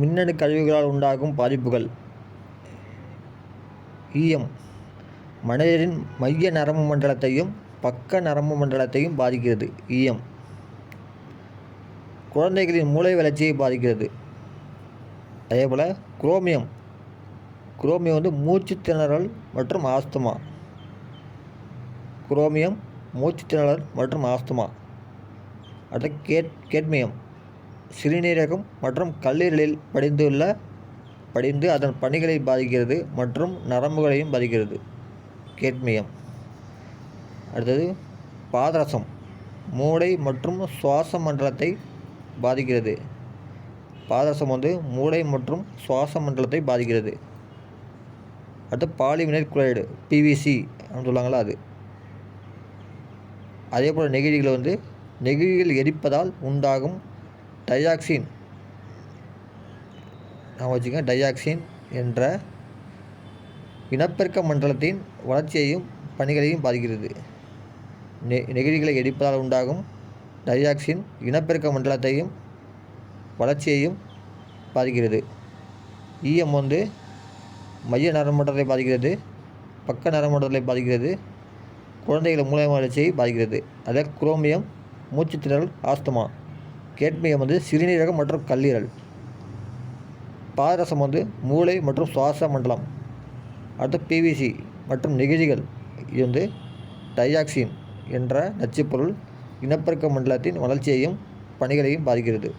மின்னணு கழிவுகளால் உண்டாகும் பாதிப்புகள். ஈயம் மனிதரின் மைய நரம்பு மண்டலத்தையும் பக்க நரம்பு மண்டலத்தையும் பாதிக்கிறது. ஈயம் குழந்தைகளின் மூளை வளர்ச்சியை பாதிக்கிறது. அதே போல் குரோமியம். குரோமியம் வந்து மூச்சு திணறல் மற்றும் ஆஸ்துமா. குரோமியம் மூச்சு திணறல் மற்றும் ஆஸ்துமா. அடுத்து கேட் கேட்மியம். சிறுநீரகம் மற்றும் கல்லீரலில் படிந்துள்ள படிந்து அதன் பணிகளை பாதிக்கிறது மற்றும் நரம்புகளையும் பாதிக்கிறது. கேட்மியம். அடுத்தது பாதரசம். மூளை மற்றும் சுவாச மண்டலத்தை பாதிக்கிறது. பாதரசம் வந்து மூளை மற்றும் சுவாச மண்டலத்தை பாதிக்கிறது. அடுத்து பாலிவினைல் குளோரைடு பிவிசி அப்படின்னு சொல்லுவாங்களா அது. அதே போல் நெகிழிகள் வந்து நெகிழிகள் எரிப்பதால் உண்டாகும் டையாக்சின். நான் வச்சுக்கோங்க டையாக்சின் என்ற இனப்பெருக்க மண்டலத்தின் வளர்ச்சியையும் பணிகளையும் பாதிக்கிறது. நெ நெகிழிகளை எடுப்பதால் உண்டாகும் டையாக்சின் இனப்பெருக்க மண்டலத்தையும் வளர்ச்சியையும் பாதிக்கிறது. ஈயம் வந்து மைய நரம்பட்டத்தை பாதிக்கிறது பக்க நரம்பட்டத்தை பாதிக்கிறது குழந்தைகள் மூளை வளர்ச்சியை பாதிக்கிறது. அதே குரோமியம் மூச்சுத்திணறல் ஆஸ்துமா கேட்மியம் வந்து சிறுநீரகம் மற்றும் கல்லீரல். பாதரசம் வந்து மூளை மற்றும் சுவாச மண்டலம். அடுத்து பிவிசி மற்றும் நெகிழிகள் இது வந்து டையாக்சின் என்ற நச்சுப்பொருள் இனப்பெருக்க மண்டலத்தின் வளர்ச்சியையும் பணிகளையும் பாதிக்கிறது.